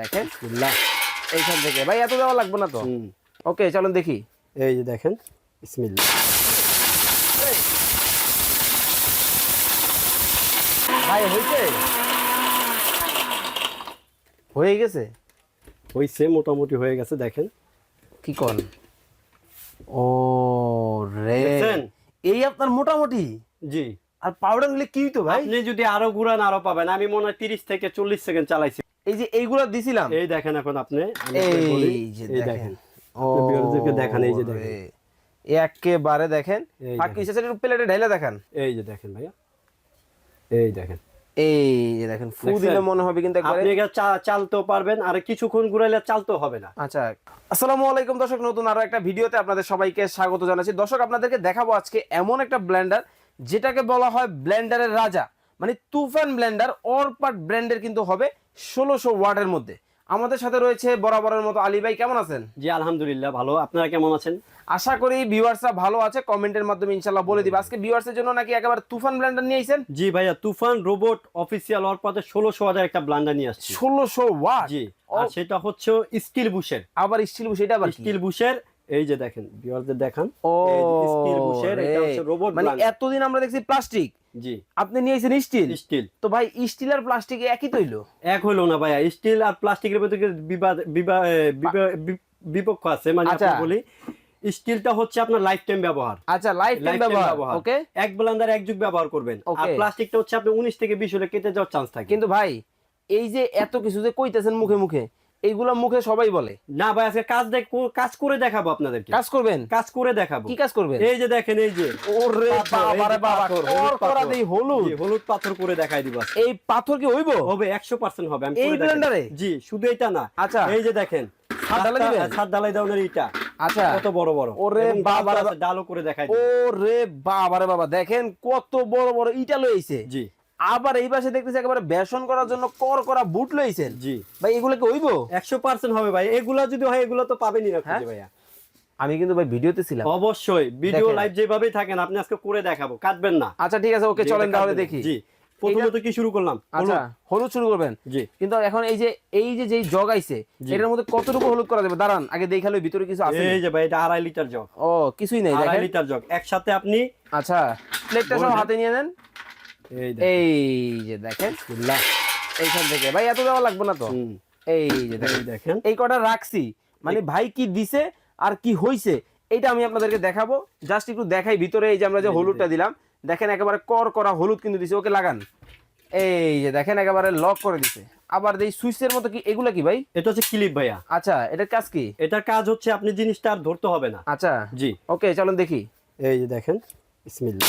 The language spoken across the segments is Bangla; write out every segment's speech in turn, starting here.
দেখেন এইখান থেকে। ভাই এত দেওয়া লাগবে না তো? ওকে চলুন দেখি। এই যে দেখেন ভাই হয়েছে হয়ে গেছে? হইছে মোটামুটি হয়ে গেছে দেখেন। কি কন? ও রে। এই আপনার মোটামুটি? জি। আর পাউডার নিলে কি তো ভাই? আপনি যদি আরও ঘুরান আরও পাবেন। আমি মনে হয় তিরিশ থেকে চল্লিশ সেকেন্ড চালাইছি। এই যে এইগুলা দিছিলাম। এই দেখেন এখন আপনি এই যে দেখেন। ও দেখান, এই যে দেখেন। একেবারে দেখেন। এই বাকি সেটা প্লেটে ঢাইলে দেখান। এই যে দেখেন ভাইয়া। এই দেখেন। এই যে দেখেন ফু দিলে মনে হবে কিন্তু একবারে। আপনি এটা চালতেও পারবেন আর কিছুক্ষণ ঘুরাইলে চালতেও হবে না। আচ্ছা আসসালামু আলাইকুম দর্শক নতুন আরও একটা ভিডিওতে আপনাদের সবাইকে স্বাগত জানাচ্ছি। দর্শক আপনাদেরকে দেখাবো আজকে এমন একটা ব্লেন্ডার যেটাকে বলা হয় ব্লেন্ডারের রাজা। মানে তুফান ব্লেন্ডার অরপাট ব্র্যান্ডের কিন্তু হবে। ষোলোশো ওয়াটের মধ্যে। আমাদের সাথে রয়েছে বরাবরের মতো আলী ভাই কেমন আছেন? জি আলহামদুলিল্লাহ ভালো। আপনারা কেমন আছেন? আশা করি ভিউয়ার্সরা ভালো আছে কমেন্টের মাধ্যমে ইনশাল্লাহ বলে দিবে। আজকে ভিউয়ার্সের জন্য নাকি একেবারে তুফান ব্লেন্ডার নিয়ে আইছেন? জি ভাইয়া তুফান রোবট অফিসিয়াল ওর পথে ষোলোশো হাজার একটা ব্লান্ডার নিয়ে আসছি। ষোলোশো ওয়াট জি আর সেটা হচ্ছে স্টিল বুশের। আবার স্টিল বুশ এটা আবার স্টিল বুশের এই যে দেখেন ভিউয়ারদের দেখান। ও স্টিল বুশের এটা হচ্ছে রোবট মানে এতদিন আমরা দেখছি প্লাস্টিক জি। আপনি নিয়েছেন স্টিল স্টিল তো ভাই স্টিল আর প্লাস্টিক একই তো হইল এক হইল না ভাইয়া স্টিল আর প্লাস্টিকের ভিতরে বিবাদ বিপক্ষ আছে। মানে আচ্ছা। আপনি বলি স্টিলটা হচ্ছে আপনার লাইফ টাইম ব্যবহার। আচ্ছা লাইফ টাইম ব্যবহার ওকে। এক ব্লেন্ডার এক যুগ ব্যবহার করবেন। আর প্লাস্টিকটা হচ্ছে আপনি উনিশ থেকে বিশ হলে কেটে যাওয়ার চান্স থাকে। কিন্তু ভাই এই যে এত কিছু যে কইতেছেন মুখে মুখে এইগুলা মুখে সবাই বলে। না ভাই আজকে কাজ দেখ কাজ করে দেখাবো আপনাদেরকে। কাজ করবেন? কাজ করে দেখাবো। কি কাজ করবেন? এই যে দেখেন এই যে। ওরে বাবা রে বাবা পাথর, করা দেই হলুদ। হলুদ পাথর করে দেখাই দিব। এই পাথর কি হইব? হবে একশো পার্সেন্ট হবে আমি এই। ব্লেন্ডারে? জি শুধু এটা না। আচ্ছা। এই যে দেখেন ছাদ ঢালাই দিবেন? ছাদ ঢালাই দেওয়ার ইটা আচ্ছা। কত বড় বড়। ওরে এবং বাবা ডালটা রে আছে, ডালও করে দেখাই ও দিব। রে বাবা রে বাবা দেখেন কত বড় বড় ইটা লইছে জি। আবার এই পাশে দেখতেছি একেবারে বেসন করার জন্য কর করা বুট লইছেন। জি। ভাই এগুলো কি হইব? একশো পার্সেন্ট হবে ভাই। এগুলা যদি হয় এগুলো তো পাবেনই না হ্যাঁ? ভাইয়া। আমি কিন্তু ভাই ভিডিওতে ছিলাম। অবশ্যই। ভিডিও লাইভ যেভাবেই থাকেন আপনি আজকে করে দেখাবো কাটবেন না। আচ্ছা ঠিক আছে ওকে চলেন তাহলে দেখি। জি। প্রথমত কি শুরু করলাম? আচ্ছা হলুদ। শুরু করবেন। জি। কিন্তু এখন এই যে এই যে যেই জগ আইছে। এটার মধ্যে কতটুকু হলুদ করা যাবে? দাঁড়ান আগে দেখাল ভিতরে কিছু আছে এই যে ভাই এটা আড়াই লিটার জগ। ও কিছুই নাই আড়াই লিটার জগ। একসাথে আপনি আচ্ছা প্লেটটা সব হাতে নিয়ে নেন। এই যে দেখেন এইখান থেকে। ভাই এত দেওয়া লাগবে না তো? এই যে দেখেন। এই কটা রাখছি। মানে ভাই কি দিছে আর কি হইছে এটা আমি আপনাদেরকে দেখাবো। জাস্ট একটু দেখাই ভিতরে এই যে আমরা যে যে হলুদটা দিলাম। দেখেন একেবারে কর করা হলুদ কিন্তু দিছে। ওকে লাগান। এই যে দেখেন একেবারে লক করে দিছে। আবার এই সুইচের মতো কি এগুলা কি ভাই? এটা হচ্ছে ক্লিপ ভাইয়া। আচ্ছা এটার কাজ কি? এটার কাজ হচ্ছে আপনি জিনিসটা আর ধরতে হবে না। আচ্ছা। জি। ওকে চলুন দেখি। এই যে দেখেন বিসমিল্লাহ।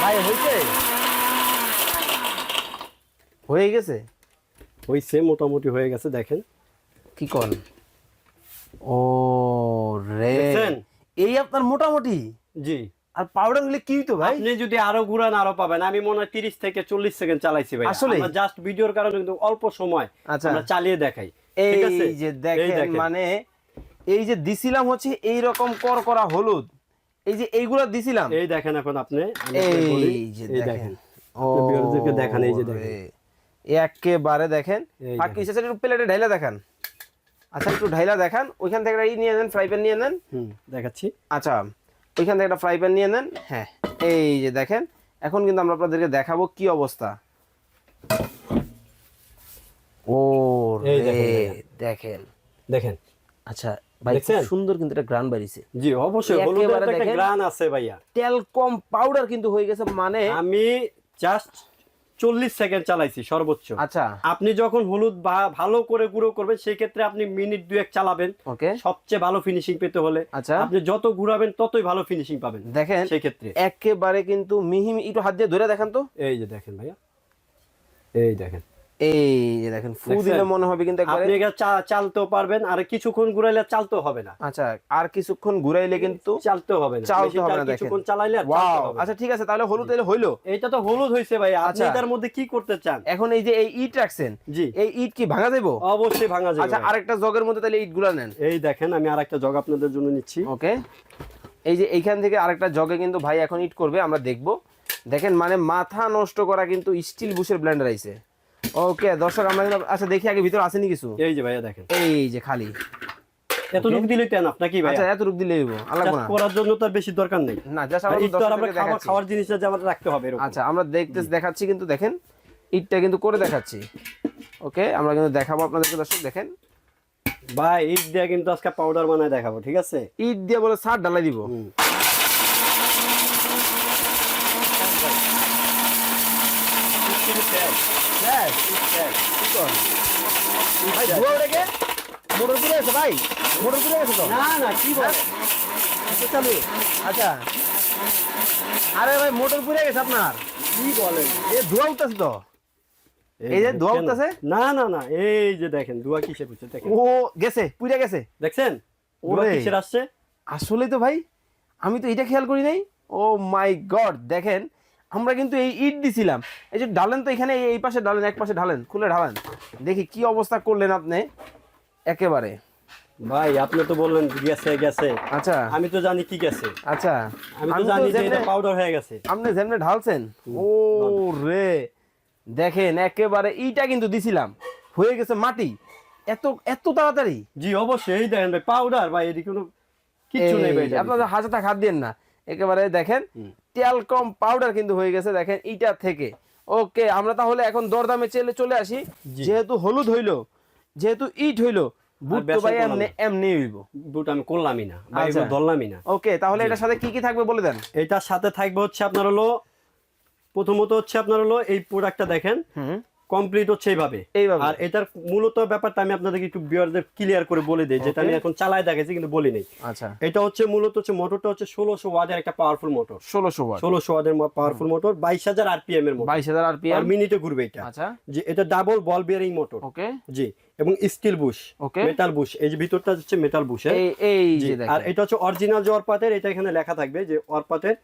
ভাই হইছে হয়ে গেছে? হইছে মোটামুটি হয়ে গেছে দেখেন। কি কন? ও রে? এই আপনার মোটামুটি? জি। আর পাউডার নিলে কি হইতো ভাই? আপনি যদি আরও ঘুরান আরও পাবেন। আমি মনে হয় তিরিশ থেকে চল্লিশ সেকেন্ড চালাইছি ভাই। আসলেই? জাস্ট ভিডিওর কারণে কিন্তু অল্প সময় আচ্ছা। আমরা চালিয়ে দেখাই। এই যে দেখেন মানে এই যে দিছিলাম হচ্ছে এই রকম কর করা হলুদ। এই যে এইগুলা দিছিলাম। এই দেখেন এখন আপনি। এই যে দেখেন। ও দেখান এই যে দেখেন। একেবারে দেখেন। বাকি স্যার একটু প্লেটে ঢাইলা দেখান। আচ্ছা একটু ঢাইলা দেখান। ওইখান থেকে একটা ই নিয়ে নেন ফ্রাই প্যান নিয়ে নেন। দেখাচ্ছি। আচ্ছা ওইখান থেকে একটা ফ্রাই প্যান নিয়ে নেন। হ্যাঁ এই যে দেখেন এখন কিন্তু আমরা আপনাদেরকে দেখাবো কি অবস্থা। ও দেখেন, দেখেন। আচ্ছা ভাই সুন্দর কিন্তু এটা গ্রান বাড়িছে। জি অবশ্যই একেবারে হলুদের একটা গ্রান আছে ভাইয়া। টেলকম পাউডার কিন্তু হয়ে গেছে মানে আমি জাস্ট চল্লিশ সেকেন্ড চালাইছি সর্বোচ্চ। আচ্ছা। আপনি যখন হলুদ বা- ভালো করে গুঁড়ো করবেন সেই ক্ষেত্রে আপনি মিনিট দুয়েক চালাবেন। ওকে। সবচেয়ে ভালো ফিনিশিং পেতে হলে। আচ্ছা। আপনি যত ঘুরাবেন ততই ভালো ফিনিশিং পাবেন। দেখেন সেই ক্ষেত্রে একেবারে কিন্তু মিহি একটু হাত দিয়ে ধরে দেখান তো। এই যে দেখেন ভাইয়া। এই দেখেন। এই যে দেখেন ফু দিলে মনে হবে কিন্তু একবারে আপনি এটা চালতেও পারবেন আর কিছুক্ষণ ঘুরাইলে চালতেও হবে না। আচ্ছা আর কিছুক্ষণ ঘুরাইলে কিন্তু চালতেও হবে না। চালতে হবে না, দেখেন। কিছুক্ষণ চালাইলে আর ওয়াও চালতে হবে আচ্ছা ঠিক আছে তাহলে হলুদ হইল। এইটা তো হলুদ হয়েছে ভাই আপনি আচ্ছা। এটার মধ্যে কি করতে চান? এখন এই যে এই ইট রাখছেন জি। এই ইট কি ভাঙা দেবো অবশ্যই ভাঙা যাবে আচ্ছা আরেকটা জগের মধ্যে তাহলে ইটগুলা নেন। এই দেখেন আমি আরেকটা জগ আপনাদের জন্য নিচ্ছি। ওকে। এই যে এইখান থেকে আরেকটা জগে কিন্তু ভাই এখন ইট করবে আমরা দেখব। দেখেন মানে মাথা নষ্ট করা কিন্তু স্টিল বুশের ব্লেন্ডার আইছে। ওকে দর্শক আমরা আচ্ছা দেখি আগে ভিতরে আছে নি কিছু? এই যে ভাইয়া দেখেন। এই যে খালি। এতটুকু দিলে কেন ভাই আচ্ছা এতটুকু দিলে হইব আলাদা করার জন্য তার বেশি দরকার নেই। না জাস্ট আমরা খাবার খাওয়ার জিনিসটা যে আমাদের রাখতে হবে আচ্ছা আমরা দেখতে দেখাচ্ছি কিন্তু দেখেন ইটটা কিন্তু করে দেখাচ্ছি। ওকে আমরা কিন্তু দেখাবো আপনাদেরকে দর্শক দেখেন। ভাই ইট দিয়ে কিন্তু আজকে পাউডার বানায় দেখাবো ঠিক আছে? ইট দিয়ে বলে সার ডালাই দিব। ভাই ধোয়া মোটর গেছে ভাই মোটর গেছে তো? না না কি বলে? আচ্ছা চালু। আচ্ছা। আরে ভাই মোটর পুড়ে গেছে আপনার। কি বলেন এ ধোয়া উঠতেছে তো? এই যে ধোঁয়া? উঠতেছে? না না না এই যে দেখেন দুয়া কিসে বুঝছে দেখেন। ও গেছে পুড়ে গেছে। দেখছেন? দুয়া কিসের আসছে? আসলেই তো ভাই আমি তো এটা খেয়াল করি নাই। ও মাই গড দেখেন আমরা কিন্তু এই ইট দিছিলাম। এই যে ঢালেন তো এখানে এই পাশে ঢালেন এক পাশে ঢালেন খুলে ঢালেন। দেখি কি অবস্থা করলেন আপনি একেবারে। ভাই আপনি তো বললেন গেছে গেছে। আচ্ছা। আমি তো জানি কি গেছে। আচ্ছা। আমি তো জানি যে এটা পাউডার হয়ে গেছে। আপনি যেমনে ঢালছেন ও রে দেখেন একেবারে ইটা কিন্তু দিছিলাম। হয়ে গেছে মাটি। এত এত তাড়াতাড়ি? জি অবশ্যই। দেখেন ভাই পাউডার ভাই এদিকে কোনো কিছু নেই ভাই এই, এটার আপনাদের হাজারটা খাত দিন না। একেবারে দেখেন টেলকম পাউডার কিন্তু হয়ে গেছে দেখেন ইটা থেকে। ওকে আমরা তাহলে এখন দরদামে চলে চলে আসি। যেহেতু হলুদ হইল যেহেতু ইট হইল বুট তো ভাই এমনি না। এমনি হইব। বুট আমি করলামই না। ভাই আচ্ছা। এগুলো ধরলামই না। ওকে তাহলে এটার সাথে কি কি থাকবে বলে দেন? এটার সাথে থাকবে হচ্ছে আপনার হলো প্রথমত হচ্ছে আপনার হলো এই প্রোডাক্টটা দেখেন। হুম। কমপ্লিট হচ্ছে এইভাবে। আর এটার মূলত ব্যাপারটা আমি আপনাদেরকে একটু বিয়ারদের ক্লিয়ার করে বলে দিই যেটা আমি এখন চালায় দেখেছি কিন্তু বলি নেই। আচ্ছা। এটা হচ্ছে মূলত হচ্ছে মোটরটা হচ্ছে ষোলোশো ওয়াটের একটা পাওয়ারফুল মোটর ষোলোশো ওয়াট। ষোলোশো ওয়াটের পাওয়ারফুল মোটর বাইশ হাজার আরপিএম এর মোটর বাইশ হাজার আর আর মিনিটে ঘুরবে এটা। আচ্ছা। যে এটা double ball bearing motor okay জি এবং steel bush Okay. Metal bush এই যে ভিতরটা হচ্ছে মেটাল বুশ এই এই আর এটা হচ্ছে অরিজিনাল যে অরপাতের এটা এখানে লেখা থাকবে যে অরপাতের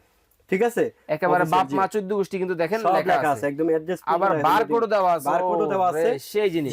ঠিক আছে? একেবারে বাপ মা চোদ্দ গোষ্ঠী কিন্তু দেখেন লেখা আছে। একদম অ্যাড্রেস আবার বারকোড দেওয়া আছে। বারকোড দেওয়া আছে। সেই জিনিস।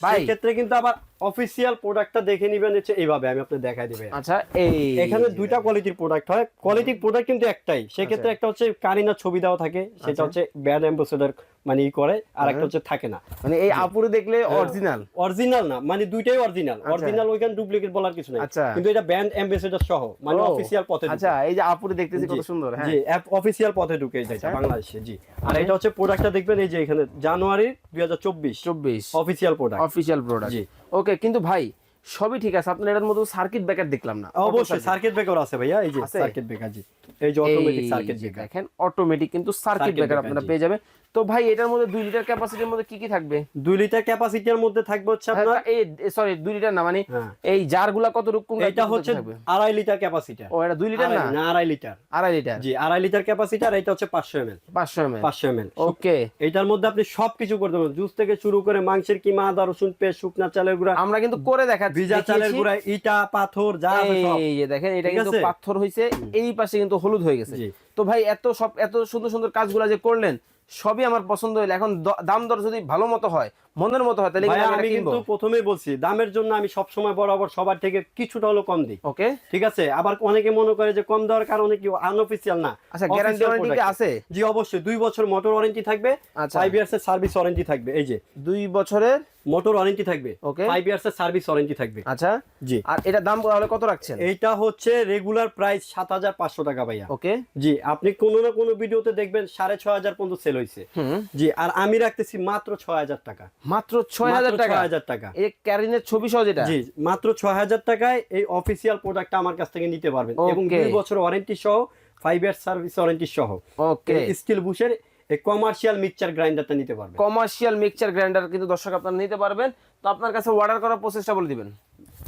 সেই ক্ষেত্রে কিন্তু আবার অফিসিয়াল প্রোডাক্টটা দেখে নিবেন হচ্ছে এইভাবে আমি আপনাকে দেখাই দিবে। আচ্ছা এই এখানে দুইটা কোয়ালিটির প্রোডাক্ট হয়। কোয়ালিটির প্রোডাক্ট কিন্তু একটাই। সেক্ষেত্রে একটা হচ্ছে কারিনার ছবি দেওয়া থাকে সেটা আচ্ছা। হচ্ছে ব্যাড অ্যাম্বাসেডার মানে ই করে আর একটা হচ্ছে থাকে না। মানে এই আপুরে দেখলে হ্যাঁ। অরিজিনাল অরিজিনাল না মানে দুইটাই অরিজিনাল অরিজিনাল ওইখানে ডুপ্লিকেট বলার কিছু নাই। আচ্ছা। কিন্তু এটা ব্যান্ড অ্যাম্বাসেডর সহ মানে অফিসিয়াল পথে। আচ্ছা এই যে আপুরে দেখতেছি কত সুন্দর হ্যাঁ। জি অফিসিয়াল পথে ঢুকে এটা আচ্ছা। বাংলাদেশে জি। আর এটা হচ্ছে প্রোডাক্টটা দেখবেন এই যে এখানে জানুয়ারি দুই হাজার চব্বিশ। চব্বিশ। অফিসিয়াল প্রোডাক্ট অফিসিয়াল প্রোডাক্ট জি। ওকে কিন্তু ভাই সবই ঠিক আছে। আপনার এটার মধ্যে সার্কিট ব্রেকার দেখলাম না। অবশ্যই সার্কিট ব্রেকার আছে ভাইয়া এই যে সার্কিট ব্রেকার জি। এই যে অটোমেটিক সার্কিট ব্রেকার দেখেন অটোমেটিক কিন্তু সার্কিট ব্রেকার আপনারা পেয়ে যাবেন। তো ভাই এটার মধ্যে দুই লিটার ক্যাপাসিটির মধ্যে কি কি থাকবে? দুই লিটার ক্যাপাসিটির মধ্যে থাকবে হচ্ছে আপনার এই সরি দুই লিটার না মানে হ্যাঁ। এই জারগুলা কত রূপ এটা হচ্ছে আড়াই লিটার ক্যাপাসিটার ও এটা দুই লিটার না? না আড়াই লিটার। আড়াই লিটার? জি আড়াই লিটার ক্যাপাসিটার এটা হচ্ছে পাঁচশো এম এল পাঁচশো এম পাঁচশো এম এল ওকে। এটার মধ্যে আপনি সবকিছু করতে পারবেন। জুস থেকে শুরু করে মাংসের কিমা আদা রসুন পেস্ট শুকনা চালের গুঁড়া আমরা কিন্তু করে দেখাচ্ছি ভিজা চালের। গুঁড়া ইটা পাথর যা সব এই যে দেখেন এটা কিন্তু পাথর হইছে এই পাশে কিন্তু হলুদ হয়ে গেছে। তো ভাই এত সব এত সুন্দর সুন্দর কাজগুলা যে করলেন সবই আমার পছন্দ হইল। এখন দাম দর যদি ভালো মতো হয় মনের মতো হয় তাহলে আমি কিন্তু প্রথমেই বলছি দামের জন্য আমি সব সময় বরাবর সবার থেকে কিছুটা হলো কম দিই। ওকে। ঠিক আছে? আবার অনেকে মনে করে যে কম দেওয়ার কারণে কি আনঅফিসিয়াল না? আচ্ছা গ্যারান্টি ওয়ারেন্টি কি আছে? জি অবশ্যই। দুই বছর মোটর ওয়ারেন্টি থাকবে আচ্ছা। ফাইভ ইয়ার্স এর সার্ভিস ওয়ারেন্টি থাকবে এই যে। দুই বছরের মোটর ওয়ারেন্টি থাকবে। Okay. ফাইভ ইয়ার্স এর সার্ভিস ওয়ারেন্টি থাকবে। আচ্ছা। জি। আর এটা দাম তাহলে কত রাখছেন? এইটা হচ্ছে রেগুলার প্রাইস সাত হাজার পাঁচশো টাকা ভাইয়া। ওকে জি আপনি কোনো না কোনো ভিডিওতে দেখবেন সাড়ে ছয় হাজার পর্যন্ত সেল হুম। জি আর আমি রাখতেছি মাত্র ছয় হাজার টাকা। মাত্র ছয় হাজার মাত্র টাকা 6,000 টাকা। এই ক্যারিনের ছবি সহ যেটা? জি মাত্র ছয় হাজার টাকায় এই অফিসিয়াল প্রোডাক্টটা আমার কাছ থেকে নিতে পারবেন। এবং Okay. দুই বছর ওয়ারেন্টি সহ ফাইভ ইয়ার সার্ভিস ওয়ারেন্টি সহ। ওকে স্টিল বুশের এই কমার্শিয়াল মিক্সচার গ্রাইন্ডারটা নিতে পারবেন। কমার্শিয়াল মিক্সচার গ্রাইন্ডার কিন্তু দর্শক আপনারা নিতে পারবেন। তো আপনার কাছে অর্ডার করার প্রসেসটা বলে দিবেন।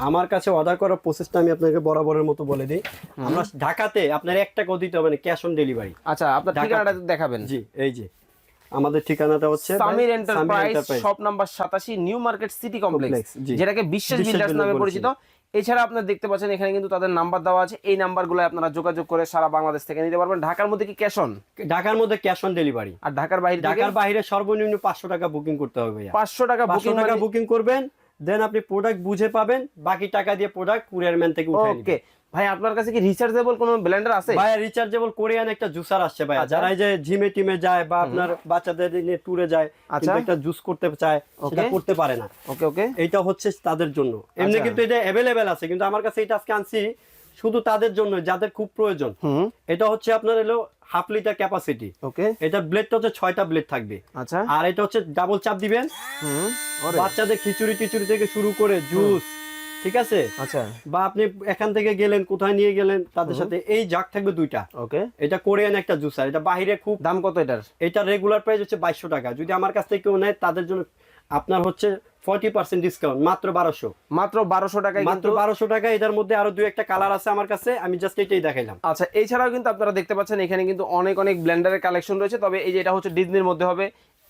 আমার কাছে অর্ডার করার প্রসেসটা আমি আপনাকে বরাবরের মতো বলে দিই। আমরা ঢাকাতে আপনার এক টাকাও দিতে হবে না ক্যাশ অন ডেলিভারি আচ্ছা আপনার ঠিকানাটা দেখাবেন। জি এই যে। আমাদের ঠিকানাটা হচ্ছে সামির এন্টারপ্রাইজ শপ নাম্বার সাতাশি নিউ মার্কেট সিটি কমপ্লেক্স যেটাকে বিশ্বাস বিল্ডার্স নামে পরিচিত। এছাড়া আপনারা দেখতে পাচ্ছেন এখানে কিন্তু তাদের নাম্বার দেওয়া আছে। এই নাম্বারগুলো আপনারা যোগাযোগ করে সারা বাংলাদেশ থেকে নিতে পারবেন। ঢাকার মধ্যে কি ক্যাশ অন ঢাকার মধ্যে ক্যাশ অন ডেলিভারি আর ঢাকার বাইরে ঢাকার বাইরে সর্বনিম্ন পাঁচশো টাকা বুকিং করতে হবে পাঁচশো টাকা বুকিং টাকা বুকিং করবেন দেন আপনি প্রোডাক্ট বুঝে পাবেন বাকি টাকা দিয়ে প্রোডাক্ট কুরিয়ার ম্যান থেকে ওকে ভাই আপনার কাছে কি রিচার্জেবল কোনো ব্লেন্ডার আছে? ভাইয়া রিচার্জেবল কোরিয়ান একটা জুসার আসছে ভাইয়া আচ্ছা। যারা এই যে জিমে টিমে যায় বা আপনার বাচ্চাদের নিয়ে ট্যুরে যায় আচ্ছা। কিন্তু একটা জুস করতে চায় সেটা করতে পারে না। ওকে ওকে। এইটা হচ্ছে তাদের জন্য। এমনি আচ্ছা। কিন্তু এটা অ্যাভেলেবেল আছে কিন্তু আমার কাছে এটা আজকে আনছি শুধু তাদের জন্য যাদের খুব প্রয়োজন। এটা হচ্ছে আপনার হলো হাফ লিটার ক্যাপাসিটি ওকে। এটা ব্লেডটা হচ্ছে ছয়টা ব্লেড থাকবে। আচ্ছা। আর এটা হচ্ছে ডাবল চাপ দিবেন। হুম। বাচ্চাদের খিচুড়ি টিচুড়ি থেকে শুরু করে জুস ঠিক আছে? আচ্ছা। বা আপনি এখান থেকে গেলেন কোথায় নিয়ে গেলেন তাদের সাথে এই জাগ থাকবে দুইটা। ওকে। এটা কোরিয়ান একটা জুসার এটা বাইরে খুব দাম কত এটার? এটা রেগুলার প্রাইস হচ্ছে বাইশশো টাকা। যদি আমার কাছ থেকে কেউ নেয় তাদের জন্য আপনার হচ্ছে ফর্টি পার্সেন্ট ডিসকাউন্ট মাত্র বারোশো। মাত্র বারোশো টাকায় মাত্র বারোশো টাকা এটার মধ্যে আরও দুই একটা কালার আছে আমার কাছে আমি জাস্ট এটাই দেখাইলাম। আচ্ছা এছাড়াও কিন্তু আপনারা দেখতে পাচ্ছেন এখানে কিন্তু অনেক অনেক ব্লেন্ডারের কালেকশন রয়েছে তবে এই যে এটা হচ্ছে ডিজনির মধ্যে হবে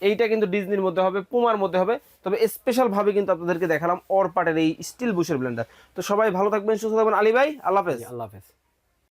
এইটা কিন্তু ডিজনির মধ্যে হবে পুমার মধ্যে হবে। তবে স্পেশালভাবে কিন্তু আপনাদেরকে দেখালাম অর পাটের এই স্টিল বুশের ব্লেন্ডার তো সবাই ভালো থাকবেন, সুস্থ থাকবেন। আলী ভাই, আল্লাহ হাফেজ। আল্লাহ হাফেজ।